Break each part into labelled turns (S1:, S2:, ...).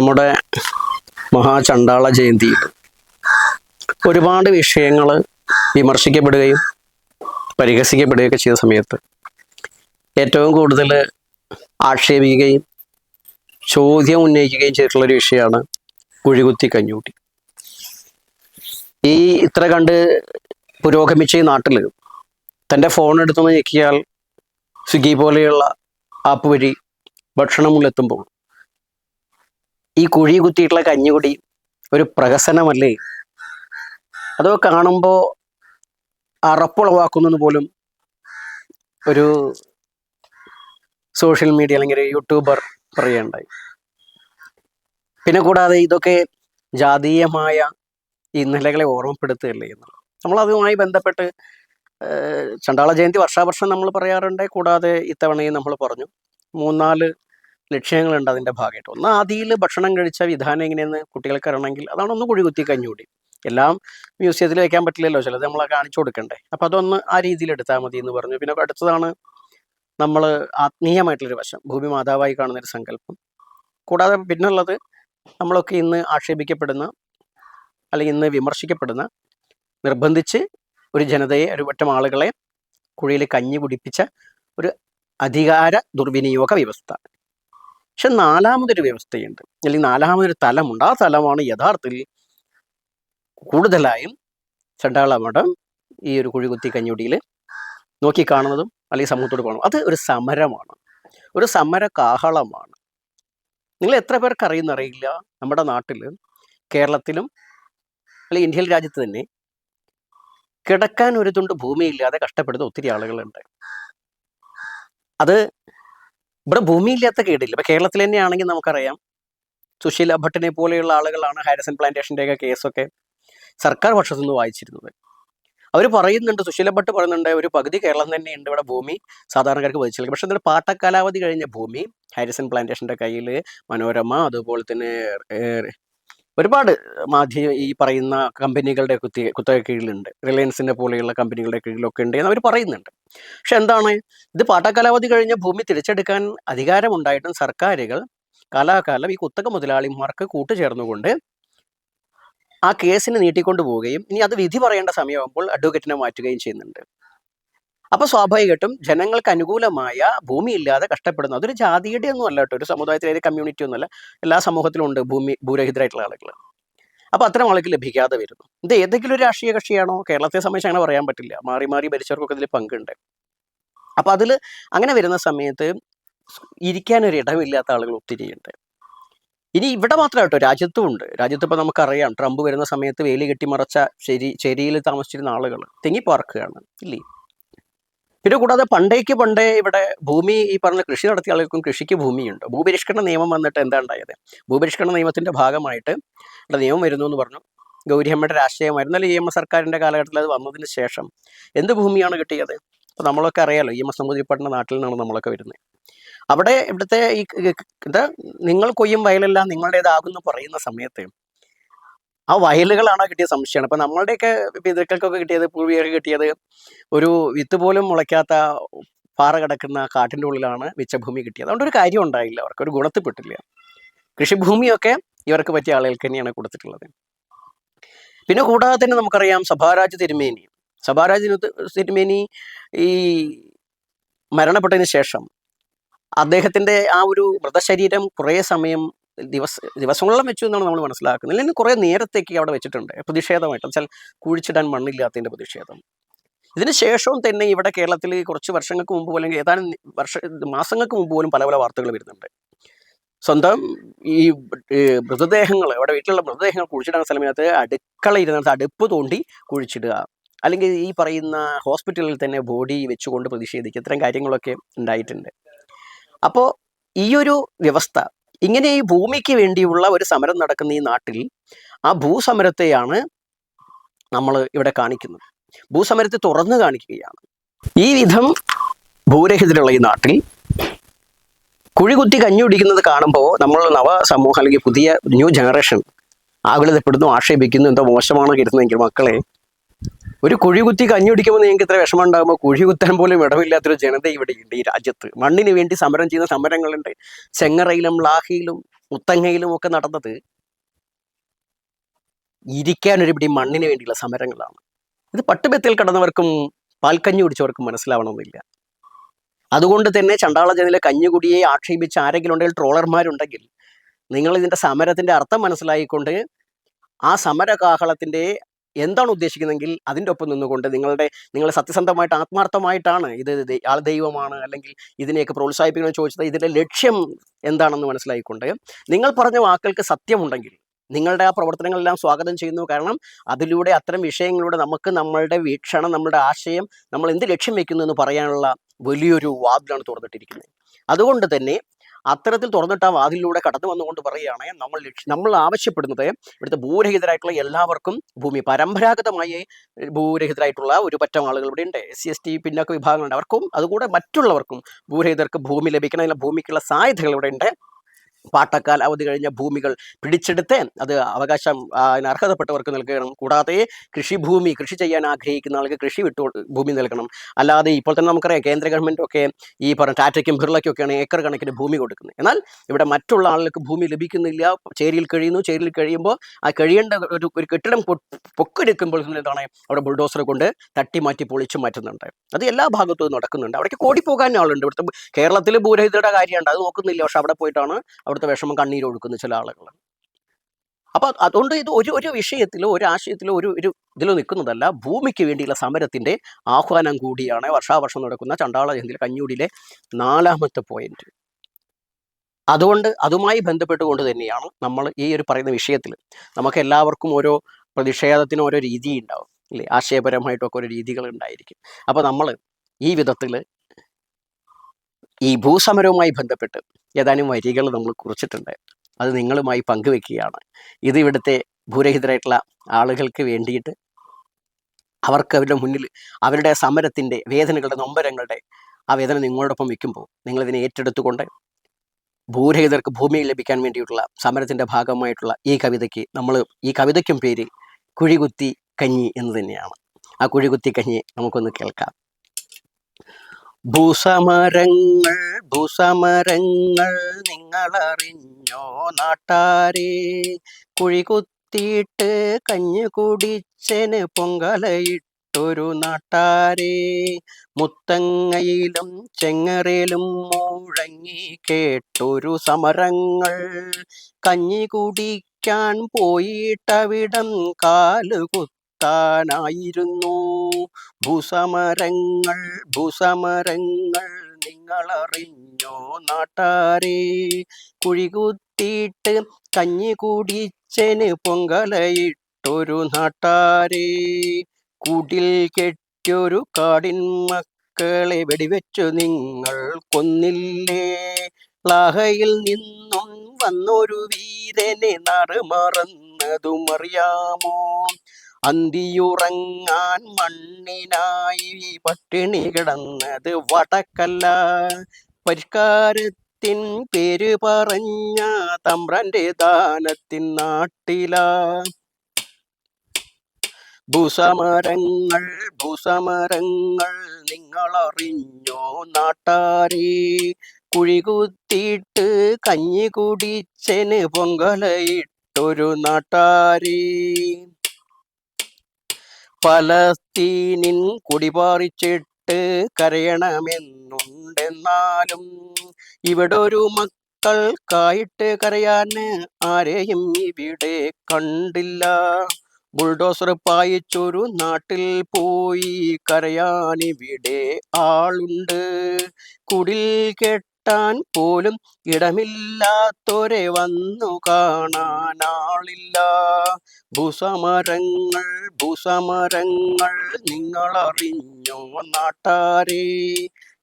S1: നമ്മുടെ മഹാചണ്ടാള ജയന്തി. ഒരുപാട് വിഷയങ്ങൾ വിമർശിക്കപ്പെടുകയും പരിഹസിക്കപ്പെടുകയൊക്കെ ചെയ്ത സമയത്ത് ഏറ്റവും കൂടുതൽ ആക്ഷേപിക്കുകയും ചോദ്യം ഉന്നയിക്കുകയും ചെയ്തിട്ടുള്ളൊരു വിഷയമാണ് കുഴികുത്തി കഞ്ഞൂട്ടി. ഈ ഇത്ര കണ്ട് പുരോഗമിച്ച ഈ നാട്ടിൽ തന്റെ ഫോൺ എടുത്തൊന്ന് ഞെക്കിയാൽ സ്വിഗ്ഗി പോലെയുള്ള ആപ്പ് വഴി ഭക്ഷണമുള്ളെത്തുമ്പോൾ ഈ കുഴി കുത്തിയിട്ടുള്ള കഞ്ഞുകുടി ഒരു പ്രഹസനമല്ലേ? അതോ കാണുമ്പോൾ അറപ്പുളവാക്കുന്നത് പോലും ഒരു സോഷ്യൽ മീഡിയ അല്ലെങ്കിൽ യൂട്യൂബർ പറയുകയുണ്ടായി. പിന്നെ കൂടാതെ ഇതൊക്കെ ജാതീയമായ ഇന്നലകളെ ഓർമ്മപ്പെടുത്തുകയല്ലേ എന്നുള്ളത്. നമ്മൾ അതുമായി ബന്ധപ്പെട്ട് ചണ്ടാള ജയന്തി വർഷാവർഷം നമ്മൾ പറയാറുണ്ട്. കൂടാതെ ഇത്തവണയും നമ്മൾ പറഞ്ഞു. മൂന്നാൽ ലക്ഷ്യങ്ങളുണ്ട് അതിന്റെ ഭാഗമായിട്ട്. ഒന്ന് ആദിയിൽ ഭക്ഷണം കഴിച്ച വിധാനം എങ്ങനെയെന്ന് കുട്ടികൾക്ക് അറിയണമെങ്കിൽ അതാണ് ഒന്ന് കുഴി കുത്തി കഞ്ഞൂടി എല്ലാം മ്യൂസിയത്തിൽ വയ്ക്കാൻ പറ്റില്ലല്ലോ ചിലത് നമ്മളെ കാണിച്ചു കൊടുക്കണ്ടേ. അപ്പം അതൊന്ന് ആ രീതിയിൽ എടുത്താൽ മതി എന്ന് പറഞ്ഞു. പിന്നെ അടുത്തതാണ് നമ്മൾ ആത്മീയമായിട്ടുള്ളൊരു വശം ഭൂമി മാതാവായി കാണുന്നൊരു സങ്കല്പം. കൂടാതെ പിന്നുള്ളത് നമ്മളൊക്കെ ഇന്ന് ആക്ഷേപിക്കപ്പെടുന്ന അല്ലെങ്കിൽ ഇന്ന് വിമർശിക്കപ്പെടുന്ന നിർബന്ധിച്ച് ഒരു ജനതയെ ഒരു വട്ടം ആളുകളെ കുഴിയിൽ കഞ്ഞി കുടിപ്പിച്ച ഒരു അധികാര ദുർവിനിയോഗ വ്യവസ്ഥ. പക്ഷെ നാലാമതൊരു വ്യവസ്ഥയുണ്ട്. അല്ലെങ്കിൽ നാലാമതൊരു തലമുണ്ട്. ആ തലമാണ് യഥാർത്ഥത്തിൽ കൂടുതലായും ചണ്ടാള മഠം ഈ ഒരു കുഴികുത്തി കഞ്ഞുടിയിൽ നോക്കിക്കാണുന്നതും അല്ലെങ്കിൽ സമൂഹത്തോട് കാണും അത് ഒരു സമരമാണ്. ഒരു സമര കാഹളമാണ് നിങ്ങൾ എത്ര പേർക്ക് അറിയുന്നറിയില്ല? നമ്മുടെ നാട്ടിൽ കേരളത്തിലും അല്ലെങ്കിൽ ഇന്ത്യയിൽ രാജ്യത്ത് തന്നെ കിടക്കാൻ ഒരു തുണ്ട് ഭൂമിയില്ലാതെ കഷ്ടപ്പെടുന്ന ഒത്തിരി ആളുകളുണ്ട്. അത് ഇവിടെ ഭൂമിയില്ലാത്ത കേടില്ല. ഇപ്പൊ കേരളത്തിൽ തന്നെയാണെങ്കിൽ നമുക്കറിയാം. സുശീല ഭട്ടിനെ പോലെയുള്ള ആളുകളാണ് ഹാരിസൺ പ്ലാന്റേഷന്റെ ഒക്കെ കേസൊക്കെ സർക്കാർ പക്ഷത്തു നിന്ന് വായിച്ചിരുന്നത്. അവർ പറയുന്നുണ്ട് സുശീല ഭട്ട് പറയുന്നുണ്ട് ഒരു പകുതി കേരളം തന്നെയുണ്ട് ഇവിടെ ഭൂമി സാധാരണക്കാർക്ക് വഹിച്ചില്ല പക്ഷെ എന്നിട്ട് പാട്ടക്കാലാവധി കഴിഞ്ഞ ഭൂമി ഹാരിസൺ പ്ലാന്റേഷന്റെ കയ്യിൽ മനോരമ അതുപോലെ തന്നെ ഒരുപാട് മാധ്യമ ഈ പറയുന്ന കമ്പനികളുടെ കുത്തി കുത്തക കീഴിലുണ്ട്. റിലയൻസിന്റെ പോലെയുള്ള കമ്പനികളുടെ കീഴിലൊക്കെ ഉണ്ട് എന്ന് അവർ പറയുന്നുണ്ട്. പക്ഷെ എന്താണ്? ഇത് പാട്ടക്കാലാവധി കഴിഞ്ഞ ഭൂമി തിരിച്ചെടുക്കാൻ അധികാരമുണ്ടായിട്ടും സർക്കാരുകൾ കാലാകാലം ഈ കുത്തക മുതലാളിമാർക്ക് കൂട്ടുചേർന്നുകൊണ്ട് ആ കേസിന് നീട്ടിക്കൊണ്ടു പോവുകയും ഇനി അത് വിധി പറയേണ്ട സമയമാകുമ്പോൾ അഡ്വക്കേറ്റിനെ മാറ്റുകയും ചെയ്യുന്നുണ്ട്. അപ്പൊ സ്വാഭാവികമായിട്ടും ജനങ്ങൾക്ക് അനുകൂലമായ ഭൂമി ഇല്ലാതെ കഷ്ടപ്പെടുന്നു അതൊരു ജാതിയുടെ ഒന്നും അല്ല കേട്ടോ. ഒരു സമുദായത്തിലെ ഒരു കമ്മ്യൂണിറ്റി ഒന്നുമല്ല എല്ലാ സമൂഹത്തിലും ഉണ്ട് ഭൂമി ഭൂരഹിതരായിട്ടുള്ള ആളുകൾ അപ്പൊ അത്തരം ആളുകൾ ലഭിക്കാതെ വരുന്നു. ഇത് ഏതെങ്കിലും ഒരു രാഷ്ട്രീയ കക്ഷിയാണോ? കേരളത്തെ സംബന്ധിച്ച് അങ്ങനെ പറയാൻ പറ്റില്ല. മാറി മാറി ഭരിച്ചവർക്കൊക്കെ ഇതിൽ പങ്കുണ്ട്. അപ്പൊ അതിൽ അങ്ങനെ വരുന്ന സമയത്ത് ഇരിക്കാൻ ഒരു ഇടമില്ലാത്ത ആളുകൾ ഒത്തിരിയുണ്ട് ഇനി ഇവിടെ മാത്രം കേട്ടോ. രാജ്യത്തും ഉണ്ട്. രാജ്യത്ത് ഇപ്പൊ നമുക്കറിയാം. ട്രംപ് വരുന്ന സമയത്ത് വേലി കെട്ടിമറച്ച ശരി ചെരിയിൽ താമസിച്ചിരുന്ന ആളുകൾ തെങ്ങി പാർക്കുകയാണ് ഇല്ലേ? പിന്നെ കൂടാതെ പണ്ടേക്ക് പണ്ടേ ഇവിടെ ഭൂമി ഈ പറഞ്ഞ കൃഷി നടത്തിയ ആളുകൾക്കും കൃഷിക്ക് ഭൂമിയുണ്ട്. ഭൂപരിഷ്കരണ നിയമം വന്നിട്ട് എന്താ ഉണ്ടായത് ഭൂപരിഷ്കരണ നിയമത്തിന്റെ ഭാഗമായിട്ട് ഇവിടെ നിയമം വരുന്നു എന്ന് പറഞ്ഞു. ഗൗരിയമ്മയുടെ രാഷ്ട്രീയമായിരുന്നു. അല്ലെങ്കിൽ ഇ എം എസ് സർക്കാരിന്റെ കാലഘട്ടത്തിൽ അത് വന്നതിന് ശേഷം എന്ത് ഭൂമിയാണ് കിട്ടിയത്? അപ്പോൾ നമ്മളൊക്കെ അറിയാലോ ഇ എം എസ് നമ്പൂതിരിപ്പാടിന്റെ നാട്ടിൽ നിന്നാണ് നമ്മളൊക്കെ വരുന്നത്. അവിടെ ഇവിടുത്തെ ഈ ഇത് നിങ്ങൾ കൊയ്യും വയലെല്ലാം നിങ്ങളുടേതാകുന്നു പറയുന്ന സമയത്ത് ആ വയലുകളാണോ കിട്ടിയ സംശയമാണ്. അപ്പൊ നമ്മളുടെയൊക്കെ പിതൃക്കൾക്കൊക്കെ കിട്ടിയത് പൂർവികർക്ക് കിട്ടിയത് ഒരു വിത്ത് പോലും മുളയ്ക്കാത്ത പാറ കിടക്കുന്ന കാട്ടിന്റെ ഉള്ളിലാണ് മിച്ചഭൂമി കിട്ടിയത്. അതുകൊണ്ട് ഒരു കാര്യം ഉണ്ടായില്ല അവർക്ക് ഒരു ഗുണത്തിൽപ്പെട്ടില്ല കൃഷിഭൂമിയൊക്കെ ഇവർക്ക് പറ്റിയ ആളുകൾക്ക് തന്നെയാണ് കൊടുത്തിട്ടുള്ളത്. പിന്നെ കൂടാതെ തന്നെ നമുക്കറിയാം സഭാരാജ് തിരുമേനി. സഭാരാജ് തിരുമേനി ഈ മരണപ്പെട്ടതിന് ശേഷം അദ്ദേഹത്തിന്റെ ആ ഒരു മൃതശരീരം കുറേ സമയം ദിവസ ദിവസങ്ങളോളം വെച്ചു എന്നാണ് നമ്മൾ മനസ്സിലാക്കുന്നത്. അല്ലെങ്കിൽ കുറേ നേരത്തേക്ക് അവിടെ വെച്ചിട്ടുണ്ട്. പ്രതിഷേധമായിട്ട്. വെച്ചാൽ കുഴിച്ചിടാൻ മണ്ണില്ലാത്തതിന്റെ പ്രതിഷേധം. ഇതിന് ശേഷവും തന്നെ ഇവിടെ കേരളത്തിൽ കുറച്ച് വർഷങ്ങൾക്ക് മുമ്പ് അല്ലെങ്കിൽ ഏതാനും വർഷ മാസങ്ങൾക്ക് മുമ്പ് പോലും പല പല വാർത്തകൾ വരുന്നുണ്ട്. സ്വന്തം ഈ മൃതദേഹങ്ങൾ അവിടെ വീട്ടിലുള്ള മൃതദേഹങ്ങൾ കുഴിച്ചിടാൻ സ്ഥലമില്ലാത്ത അടുക്കള ഇരുന്നിടത്ത് അടുപ്പ് തോണ്ടി കുഴിച്ചിടുക. അല്ലെങ്കിൽ ഈ പറയുന്ന ഹോസ്പിറ്റലിൽ തന്നെ ബോഡി വെച്ചുകൊണ്ട് പ്രതിഷേധിക്കുക. ഇത്തരം കാര്യങ്ങളൊക്കെ ഉണ്ടായിട്ടുണ്ട്. അപ്പോൾ ഈ ഒരു വ്യവസ്ഥ ഇങ്ങനെ ഈ ഭൂമിക്ക് വേണ്ടിയുള്ള ഒരു സമരം നടക്കുന്ന ഈ നാട്ടിൽ ആ ഭൂസമരത്തെയാണ് നമ്മൾ ഇവിടെ കാണിക്കുന്നത്. ഭൂസമരത്തെ തുറന്നു കാണിക്കുകയാണ്. ഈ വിധം ഭൂരഹിതരുള്ള ഈ നാട്ടിൽ കുഴികുത്തി കഞ്ഞി കുടിക്കുന്നത് കാണുമ്പോൾ നമ്മൾ നവ സമൂഹം അല്ലെങ്കിൽ പുതിയ ന്യൂ ജനറേഷൻ ആകുലതപ്പെടുന്നു ആക്ഷേപിക്കുന്നു എന്തോ മോശമാണോ കരുതുന്നെങ്കിൽ മക്കളെ ഒരു കുഴി കുത്തി കഞ്ഞി കുടിക്കുമ്പോൾ നിങ്ങൾക്ക് ഇത്ര വിഷമം ഉണ്ടാകുമ്പോൾ കുഴി കുത്താൻ പോലും ഇടമില്ലാത്തൊരു ജനത ഇവിടെ ഉണ്ട് ഈ രാജ്യത്ത്. മണ്ണിന് വേണ്ടി സമരം ചെയ്യുന്ന സമരങ്ങളുണ്ട്. ചെങ്ങറയിലും ലാഹിയിലും മുത്തങ്ങയിലും ഒക്കെ നടന്നത് ഇരിക്കാൻ ഒരു പിടി മണ്ണിന് വേണ്ടിയുള്ള സമരങ്ങളാണ്. ഇത് പട്ടുമെത്തിൽ കടന്നവർക്കും പാൽക്കഞ്ഞി കുടിച്ചവർക്കും മനസ്സിലാവണമെന്നില്ല. അതുകൊണ്ട് തന്നെ ചണ്ടാള ജനിലെ കഞ്ഞുകുടിയെ ആക്ഷേപിച്ച് ആരെങ്കിലും ഉണ്ടെങ്കിൽ ട്രോളർമാരുണ്ടെങ്കിൽ നിങ്ങൾ ഇതിന്റെ സമരത്തിന്റെ അർത്ഥം മനസ്സിലായിക്കൊണ്ട് ആ സമരകാഹളത്തിന്റെ എന്താണ് ഉദ്ദേശിക്കുന്നതെങ്കിൽ അതിന്റെ ഒപ്പം നിന്നുകൊണ്ട് നിങ്ങളുടെ നിങ്ങൾ സത്യസന്ധമായിട്ട് ആത്മാർത്ഥമായിട്ടാണ് ഇത് ആൾ ദൈവമാണ് അല്ലെങ്കിൽ ഇതിനെയൊക്കെ പ്രോത്സാഹിപ്പിക്കണമെന്ന് ചോദിച്ചത് ഇതിന്റെ ലക്ഷ്യം എന്താണെന്ന് മനസ്സിലായിക്കൊണ്ട് നിങ്ങൾ പറഞ്ഞ വാക്കുകൾക്ക് സത്യമുണ്ടെങ്കിൽ നിങ്ങളുടെ ആ പ്രവർത്തനങ്ങളെല്ലാം സ്വാഗതം ചെയ്യുന്നു. കാരണം അതിലൂടെ അത്തരം വിഷയങ്ങളിലൂടെ നമുക്ക് നമ്മളുടെ വീക്ഷണം നമ്മളുടെ ആശയം നമ്മൾ എന്ത് ലക്ഷ്യം വെക്കുന്നു എന്ന് പറയാനുള്ള വലിയൊരു വാതിലാണ് തുറന്നിട്ടിരിക്കുന്നത്. അതുകൊണ്ട് തന്നെ അത്തരത്തിൽ തുറന്നിട്ട് ആ വാതിലൂടെ കടന്നു വന്നുകൊണ്ട് പറയുകയാണ് നമ്മൾ നമ്മൾ ആവശ്യപ്പെടുന്നത് ഇവിടുത്തെ ഭൂരഹിതരായിട്ടുള്ള എല്ലാവർക്കും ഭൂമി പരമ്പരാഗതമായി ഭൂരഹിതരായിട്ടുള്ള ഒരു പറ്റം ആളുകൾ ഇവിടെ ഉണ്ട്. എസ് സി എസ് ടി പിന്നൊക്കെ വിഭാഗങ്ങളുണ്ട്. അവർക്കും അതുകൂടെ മറ്റുള്ളവർക്കും ഭൂരഹിതർക്ക് ഭൂമി ലഭിക്കണം ഭൂമിക്കുള്ള സാധ്യതകൾ ഇവിടെ ഉണ്ട്. പാട്ടക്കാൽ അവധി കഴിഞ്ഞ ഭൂമികൾ പിടിച്ചെടുത്ത് അത് അവകാശം അതിന് അർഹതപ്പെട്ടവർക്ക് നൽകണം. കൂടാതെ കൃഷിഭൂമി കൃഷി ചെയ്യാൻ ആഗ്രഹിക്കുന്ന ആൾക്ക് കൃഷി വിട്ടു ഭൂമി നൽകണം. അല്ലാതെ ഇപ്പോൾ തന്നെ നമുക്കറിയാം കേന്ദ്ര ഗവൺമെന്റ് ഒക്കെ ഈ പറഞ്ഞ ടാറ്റയ്ക്കും ബിർളയ്ക്കും ഒക്കെയാണ് ഏക്കർ കണക്കിന് ഭൂമി കൊടുക്കുന്നത്. എന്നാൽ ഇവിടെ മറ്റുള്ള ആളുകൾക്ക് ഭൂമി ലഭിക്കുന്നില്ല ചേരിയിൽ കഴിയുന്നു. ചേരിയിൽ കഴിയുമ്പോൾ ആ കഴിയേണ്ട ഒരു ഒരു കെട്ടിടം പൊക്കെടുക്കുമ്പോൾ എന്താണ് അവിടെ ബുൾഡോസർ കൊണ്ട് തട്ടി മാറ്റി പൊളിച്ചു മാറ്റുന്നുണ്ട്. അത് എല്ലാ ഭാഗത്തും നടക്കുന്നുണ്ട്. അവിടേക്ക് ഓടിപ്പോകാൻ ആളുണ്ട്. ഇവിടുത്തെ കേരളത്തിൽ ഭൂരഹിതരുടെ കാര്യമുണ്ട്. അത് നോക്കുന്നില്ല. പക്ഷെ അവിടെ പോയിട്ടാണ് അവിടുത്തെ വിഷമം കണ്ണീര് ഒഴുക്കുന്ന ചില ആളുകളാണ്. അപ്പോൾ അതുകൊണ്ട് ഇത് ഒരു ഒരു വിഷയത്തിലോ ഒരു ആശയത്തിലോ ഒരു ഒരു ഇതിലോ നിൽക്കുന്നതല്ല. ഭൂമിക്ക് വേണ്ടിയുള്ള സമരത്തിന്റെ ആഹ്വാനം കൂടിയാണ് വർഷാവർഷം നടക്കുന്ന ചണ്ടാള ജയന്തിയിൽ കഞ്ഞൂടിയിലെ നാലാമത്തെ പോയിന്റ് അതുകൊണ്ട് അതുമായി ബന്ധപ്പെട്ടുകൊണ്ട് തന്നെയാണ് നമ്മൾ ഈ ഒരു പറയുന്ന വിഷയത്തിൽ നമുക്ക് എല്ലാവർക്കും ഓരോ പ്രതിഷേധത്തിന് ഓരോ രീതി ഉണ്ടാവും ഇല്ലേ ആശയപരമായിട്ടൊക്കെ ഓരോ രീതികൾ ഉണ്ടായിരിക്കും. അപ്പോൾ നമ്മൾ ഈ വിധത്തിൽ ഈ ഭൂസമരവുമായി ബന്ധപ്പെട്ട് ഏതാനും വരികൾ നമ്മൾ കുറിച്ചിട്ടുണ്ട്. അത് നിങ്ങളുമായി പങ്കുവെക്കുകയാണ്. ഇത് ഇവിടുത്തെ ഭൂരഹിതരായിട്ടുള്ള ആളുകൾക്ക് വേണ്ടിയിട്ട് അവർക്ക് അവരുടെ മുന്നിൽ അവരുടെ സമരത്തിന്റെ വേദനകളുടെ നൊമ്പരങ്ങളുടെ ആ വേദന നിങ്ങളോടൊപ്പം വെക്കുമ്പോൾ നിങ്ങളിതിനെ ഏറ്റെടുത്തുകൊണ്ട് ഭൂരഹിതർക്ക് ഭൂമി ലഭിക്കാൻ വേണ്ടിയിട്ടുള്ള സമരത്തിന്റെ ഭാഗമായിട്ടുള്ള ഈ കവിതയ്ക്ക് നമ്മൾ ഈ കവിതയ്ക്കും പേര് കുഴികുത്തി കഞ്ഞി എന്ന് തന്നെയാണ്. ആ കുഴികുത്തി കഞ്ഞി നമുക്കൊന്ന് കേൾക്കാം. ഭൂസമരങ്ങൾ ഭൂസമരങ്ങൾ നിങ്ങളറിഞ്ഞോ നാട്ടാരെ? കുഴികുത്തിയിട്ട് കഞ്ഞു കുടിച്ചന് പൊങ്കലയിട്ടൊരു നാട്ടാരെ. മുത്തങ്ങയിലും ചെങ്ങറയിലും മുഴങ്ങി കേട്ടൊരു സമരങ്ങൾ. കഞ്ഞി കുടിക്കാൻ പോയിട്ടവിടം കാലുകുത്താനായിരുന്നു ഭൂസമരങ്ങൾ ഭൂസമരങ്ങൾ നിങ്ങളറിഞ്ഞോ നാട്ടാരെ? കുഴികുത്തിയിട്ട് കഞ്ഞി കുടിച്ചന് പൊങ്കലയിട്ടൊരു നാട്ടാരെ. കുടിൽ കെട്ടിയൊരു കാടിൻ മക്കളെ വെടിവെച്ചു നിങ്ങൾ കൊന്നില്ലേ? ലാഹയിൽ നിന്നും വന്നൊരു വീരനെ നറുമറന്നതും അറിയാമോ അന്തിയുറങ്ങാൻ മണ്ണിനായി പട്ടിണി കിടന്നത് വടക്കല്ല. പരിഷ്കാരത്തിൻ പേര് പറഞ്ഞ തമ്പ്രന്റെ ദാനത്തിൻ നാട്ടില. ഭൂസമരങ്ങൾ ഭൂസമരങ്ങൾ നിങ്ങളറിഞ്ഞോ നാട്ടാരി? കുഴികുത്തിയിട്ട് കഞ്ഞി കുടിച്ചന് പൊങ്കലയിട്ടൊരു നാട്ടാരെ. പലസ്തീനിൻ കുടിപാറിച്ചിട്ട് കരയണമെന്നുണ്ടെന്നാലും ഇവിടെ ഒരു മക്കൾക്കായിട്ട് കരയാന് ആരെയും ഇവിടെ കണ്ടില്ല. ബുൾഡോസർ പായിച്ചൊരു നാട്ടിൽ പോയി കരയാനിവിടെ ആളുണ്ട്. കുടിൽ കെട്ടാൻ പോലും ഇടമില്ലാത്തൊരെ വന്നു കാണാൻ ആളില്ല ഭൂസമരങ്ങൾ ഭൂസമരങ്ങൾ നിങ്ങളറിഞ്ഞോ നാട്ടാരെ?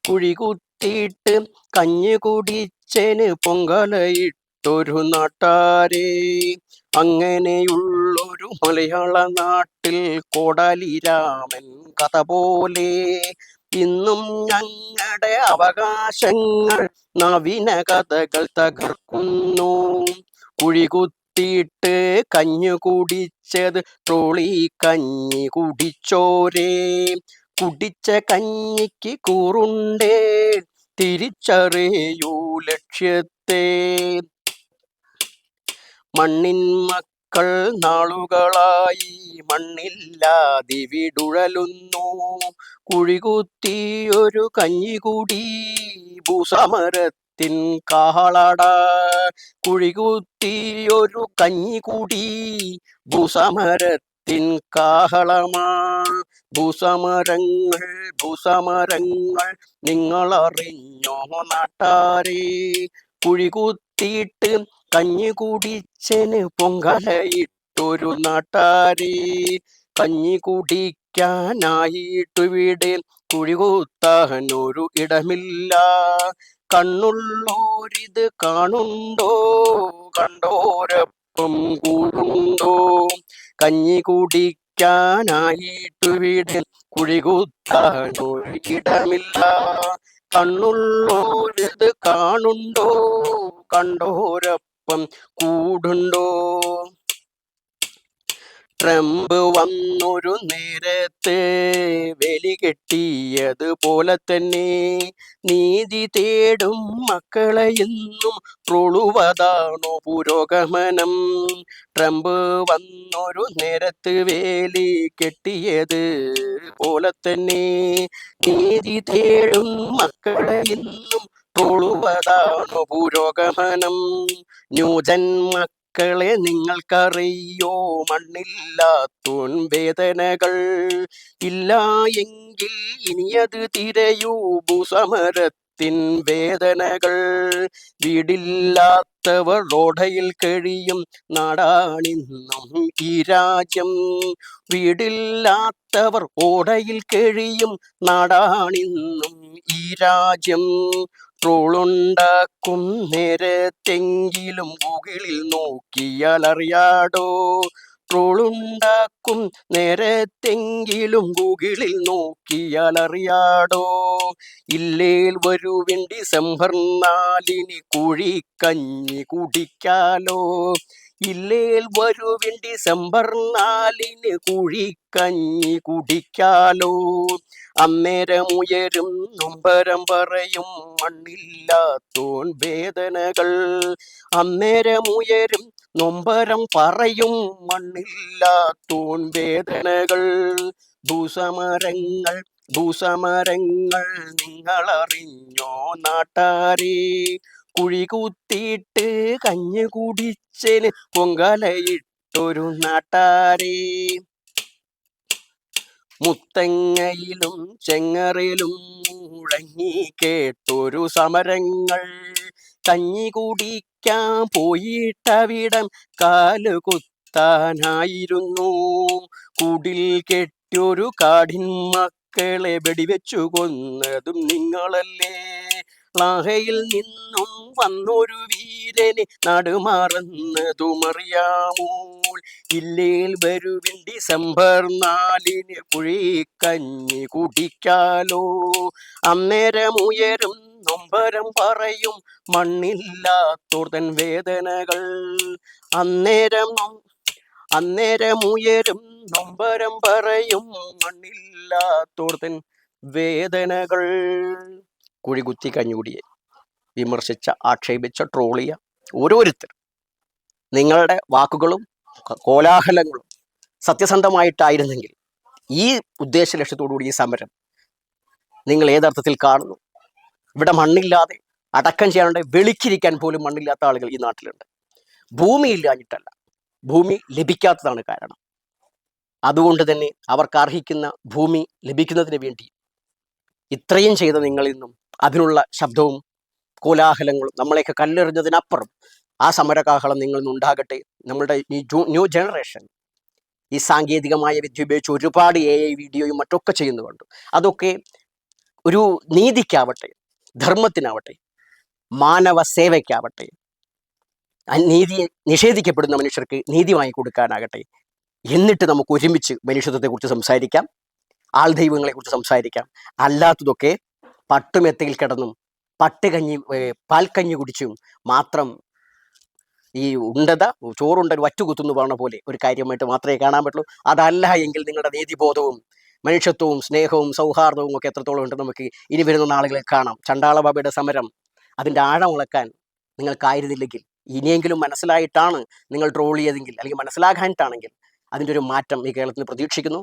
S1: കുഴികുത്തിയിട്ട് കഞ്ഞി കുടിച്ചന് പൊങ്കലയിട്ടൊരു നാട്ടാരെ. അങ്ങനെയുള്ളൊരു മലയാള നാട്ടിൽ കോടാലി രാമൻ കഥ പോലെ ഇന്നും ഞങ്ങളുടെ അവകാശങ്ങൾ നവീന കഥകൾ തകർക്കുന്നു. കുഴികുത്തിയിട്ട് കഞ്ഞു കുടിച്ചത് ട്രോളി കഞ്ഞി കുടിച്ചോരേ. കുടിച്ച കഞ്ഞിക്ക് കൂറുണ്ടേ. തിരിച്ചറിയൂ ലക്ഷ്യത്തെ. മണ്ണിൻ മക്കൾ നാളുകളായി മണ്ണില്ലാതെ വിടുഴലുന്നു കുഴികുത്തി ഒരു കഞ്ഞികൂടി ഭൂസമരത്തിൻ കാളട കുഴികുത്തി ഒരു കഞ്ഞികൂടി ഭൂസമരത്തിൻ കാഹളമാ. ഭൂസമരങ്ങൾ ഭൂസമരങ്ങൾ നിങ്ങളറിഞ്ഞോ നാട്ടാരെ. കുഴികുത്തിയിട്ട് കഞ്ഞി കുടിച്ചന് പൊങ്കലയിട്ടൊരു നാട്ടാരി. കഞ്ഞി കുടിക്കാനായിട്ട് വീട് കുഴികുത്താൻ ഒരു ഇടമില്ല. കണ്ണുള്ളോരിത് കാണുണ്ടോ? കണ്ടോരപ്പം കൂടുണ്ടോ? കഞ്ഞി കുടിക്കാനായിട്ട് വീട് കുഴികുത്താൻ ഒരു ഇടമില്ല. കണ്ണുള്ളോരിത് കാണുണ്ടോ? കണ്ടോരപ്പം കൂടുണ്ടോ? ട്രംപ് വന്നൊരു നേരത്തെ വെലി കെട്ടിയതുപോലെ തന്നെ നീതി തേടും മക്കളെ ഇന്നും പ്രൊളുവതാണോ പുരോഗമനം? ട്രംപ് വന്നൊരു നേരത്ത് വേലി കെട്ടിയത് പോലെ തന്നെ നീതി തേടും മക്കളെ ഇന്നും ട്രോളുവതാണോ പുരോഗമനം? ന്യൂജൻ മക്കളെ നിങ്ങൾക്കറിയോ? മണ്ണില്ലാത്തോൻ വേദനകൾ ഇല്ല എങ്കിൽ ഇനിയത് തിരയൂ. ഭൂസമരത്തിൻ വേദനകൾ. വീടില്ലാത്തവർ ഓടയിൽ കഴിയും. നാടാണിന്നും ഈ രാജ്യം. വീടില്ലാത്തവർ ഓടയിൽ കഴിയും. നാടാണിന്നും ഈ രാജ്യം. ട്രോളുണ്ടാക്കും നേരത്തെങ്കിലും ഗൂഗിളിൽ നോക്കിയാൽ അറിയാടോ? ട്രോളുണ്ടാക്കും നേരത്തെങ്കിലും ഗൂഗിളിൽ നോക്കിയാൽ അറിയാടോ? ഇല്ലേൽ വരുവിൻ ഡിസംബർ നാലിന് കുഴിക്കഞ്ഞി കുടിക്കാലോ? ഇല്ലേൽ വരുവിൻ ഡിസംബർ നാലിന് കുഴിക്കഞ്ഞി കുടിക്കാലോ? അന്നേരം ഉയരും നൊമ്പരം പറയും മണ്ണില്ലാത്തോൻ വേദനകൾ. അന്നേരം ഉയരും നൊമ്പരം പറയും മണ്ണില്ലാത്തോൻ വേദനകൾ. ദൂസമരങ്ങൾ ദൂസമരങ്ങൾ നിങ്ങളറിഞ്ഞോ നാട്ടാരി? കുഴി കുത്തിയിട്ട് കഞ്ഞി കുടിച്ചന് പൊങ്കലയിട്ടൊരു നാട്ടാരെ? മുത്തങ്ങയിലും ചെങ്ങറിലും മുഴങ്ങി കേട്ടൊരു സമരങ്ങൾ. കഞ്ഞി കുടിക്കാൻ പോയിട്ടവിടം കാൽ കുത്താനായിരുന്നു കുടിൽ കെട്ടൊരു കാടിൻ മക്കളെ വെടിവെച്ചു കൊന്നതും നിങ്ങളല്ലേ? ലാഹയിൽ നിന്നും വന്നൊരു വീരനെ നടുമറന്നതുമറിയാമോ ഇല്ലേൽ വരുവിൻ ഡിസംബർ നാലിന് കുഴിക്കഞ്ഞി കുടിക്കാലോ. അന്നേരം ഉയരും നൊമ്പരം പറയും മണ്ണില്ലാത്തോർത്തൻ വേദനകൾ. അന്നേരം അന്നേരം ഉയരും നൊമ്പരം പറയും മണ്ണില്ലാത്തോർത്തൻ വേദനകൾ. കുഴികുത്തി കഞ്ഞുകൂടിയെ. വിമർശിച്ച ആക്ഷേപിച്ച ട്രോളിയ ഓരോരുത്തർ. നിങ്ങളുടെ വാക്കുകളും കോലാഹലങ്ങളും സത്യസന്ധമായിട്ടായിരുന്നെങ്കിൽ ഈ ഉദ്ദേശ ലക്ഷ്യത്തോടുകൂടി ഈ സമരം നിങ്ങൾ ഏതർത്ഥത്തിൽ കാണുന്നു. ഇവിടെ മണ്ണില്ലാതെ അടക്കം ചെയ്യാനുണ്ട് വെളിക്കിരിക്കാൻ പോലും മണ്ണില്ലാത്ത ആളുകൾ ഈ നാട്ടിലുണ്ട്. ഭൂമി ഇല്ലാഞ്ഞിട്ടല്ല. ഭൂമി ലഭിക്കാത്തതാണ് കാരണം. അതുകൊണ്ട് തന്നെ അവർക്ക് അർഹിക്കുന്ന ഭൂമി ലഭിക്കുന്നതിന് വേണ്ടി ഇത്രയും ചെയ്ത നിങ്ങളിൽ നിന്നും അതിനുള്ള ശബ്ദവും കോലാഹലങ്ങളും നമ്മളെയൊക്കെ കല്ലെറിഞ്ഞതിനപ്പുറം ആ സമരകാഹളം നിങ്ങളിൽ നിന്നുണ്ടാകട്ടെ നമ്മളുടെ ഈ ന്യൂ ജനറേഷൻ ഈ സാങ്കേതികമായ വിദ്യ ഉപയോഗിച്ച് ഒരുപാട് എ ഐ വീഡിയോയും മറ്റൊക്കെ ചെയ്യുന്നുണ്ട്. അതൊക്കെ ഒരു നീതിക്കാവട്ടെ ധർമ്മത്തിനാവട്ടെ മാനവ സേവയ്ക്കാവട്ടെ നീതി നിഷേധിക്കപ്പെടുന്ന മനുഷ്യർക്ക് നീതി വാങ്ങിക്കൊടുക്കാനാകട്ടെ. എന്നിട്ട് നമുക്ക് ഒരുമിച്ച് മനുഷ്യത്വത്തെക്കുറിച്ച് സംസാരിക്കാം. ആൾ ദൈവങ്ങളെ കുറിച്ച് സംസാരിക്കാം. അല്ലാത്തതൊക്കെ പട്ടുമെത്തയിൽ കിടന്നും പട്ടുകഞ്ഞി പാൽ പാൽക്കഞ്ഞി കുടിച്ചും മാത്രം ഈ ഉണ്ടത ചോറുണ്ട വറ്റുകുത്തുന്നു പറഞ്ഞ പോലെ ഒരു കാര്യമായിട്ട് മാത്രമേ കാണാൻ പറ്റുള്ളൂ. അതല്ല എങ്കിൽ നിങ്ങളുടെ നീതിബോധവും മനുഷ്യത്വവും സ്നേഹവും സൗഹാർദ്ദവും ഒക്കെ എത്രത്തോളം ഉണ്ട് നമുക്ക് ഇനി വരുന്ന നാളുകളിൽ കാണാം. ചണ്ടാള ബാബയുടെ സമരം അതിന്റെ ആഴം ഉളക്കാൻ നിങ്ങൾക്കായിരുന്നില്ലെങ്കിൽ ഇനിയെങ്കിലും മനസ്സിലായിട്ടാണ് നിങ്ങൾ ട്രോൾ ചെയ്തെങ്കിൽ അല്ലെങ്കിൽ മനസ്സിലാകാനിട്ടാണെങ്കിൽ അതിന്റെ ഒരു മാറ്റം ഈ കേരളത്തിന് പ്രതീക്ഷിക്കുന്നു.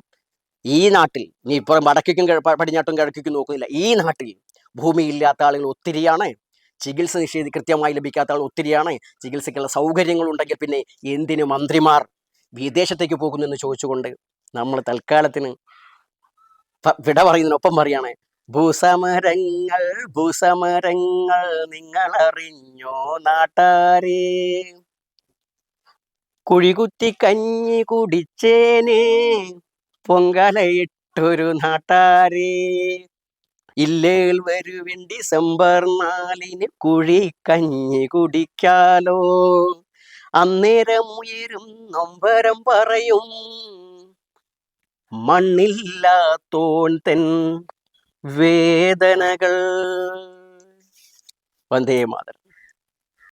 S1: ഈ നാട്ടിൽ നീ ഇപ്പോൾ വടക്കേക്കും പടിഞ്ഞാട്ടും കിഴക്കേക്കും നോക്കുന്നില്ല. ഈ നാട്ടിൽ ഭൂമിയില്ലാത്ത ആളുകൾ ഒത്തിരിയാണ്. ചികിത്സ നിഷേധി കൃത്യമായി ലഭിക്കാത്ത ആൾ ഒത്തിരിയാണ്. ചികിത്സയ്ക്കുള്ള സൗകര്യങ്ങൾ ഉണ്ടെങ്കിൽ പിന്നെ എന്തിന് മന്ത്രിമാർ വിദേശത്തേക്ക് പോകുന്നു എന്ന് ചോദിച്ചുകൊണ്ട് നമ്മൾ തൽക്കാലത്തിന് വിട പറയുന്നതിനൊപ്പം പറയാണ് ഭൂസമരങ്ങൾ ഭൂസമരങ്ങൾ നിങ്ങൾ അറിഞ്ഞോ നാട്ടാരേ? കുഴികുത്തി കഞ്ഞി കുടിച്ചേനെ പൊങ്കലയിട്ടൊരു നാട്ടാരേ. ഇല്ലേൽ വരുവിൻ ഡിസംബർ നാലിന് കുഴി കഞ്ഞി കുടിക്കാലോ. അന്നേരം ഉയരും നൊമ്പരം പറയും മണ്ണില്ലാത്തോൺ തൻ വേദനകൾ. വന്ദേ മാതരം.